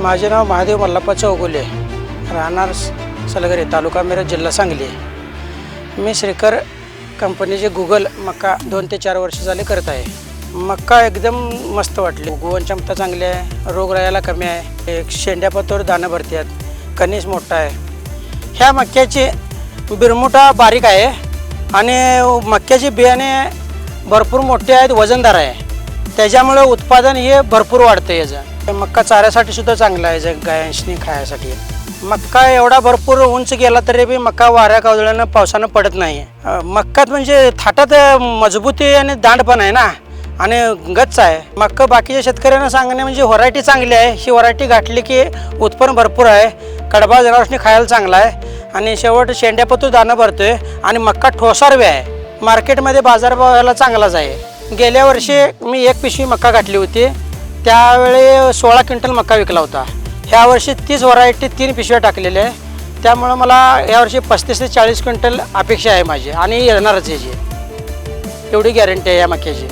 माझे नाव महादेव मल्लप्पा चौगुले राहणार सलगरे तालुका मिरज जिल्हा सांगली. मी श्रीकर कंपनीचे गुगल मक्का दोन ते चार वर्ष झाले करत आहे. मक्का एकदम मस्त वाटले. गुवन क्षमता चांगली आहे रोगरायाला कमी आहे एक शेंड्यापतोर दाणं आहेत कणीस मोठा आहे. ह्या मक्याची बिरमुठा बारीक आहे आणि मक्याचे बियाणे भरपूर मोठे आहेत वजनदार आहे. त्याच्यामुळे उत्पादन हे भरपूर वाढतं याचं. मक्का चाऱ्यासाठी सुद्धा चांगला आहे जे गायांशी खायसाठी. मक्का एवढा भरपूर उंच गेला तरी बी मक्का वाऱ्या कावदळ्यानं पावसानं पडत नाही मक्कात म्हणजे थाटात मजबूती आणि दांड पण आहे ना? आणि गच्च आहे. मक्का बाकीच्या शेतकऱ्यांना सांगणे म्हणजे व्हरायटी चांगली आहे. ही व्हरायटी गाठली की उत्पन्न भरपूर आहे. कडबा जनावरांनी खायला चांगला आहे. आणि शेवट शेंड्यापतू दाणं भरतो आहे आणि मक्का ठोसारवे आहे. मार्केटमध्ये बाजारभावाला चांगलाच आहे. गेल्या वर्षी मी एक पिशवी मक्का घातली होती. त्यावेळी सोळा क्विंटल मक्का विकला होता. ह्या वर्षी तीस व्हरायटी तीन पिशव्या टाकलेल्या आहे त्यामुळं मला यावर्षी पस्तीस ते चाळीस क्विंटल अपेक्षा आहे माझी आणि येणारच याची एवढी गॅरंटी आहे या मक्याची.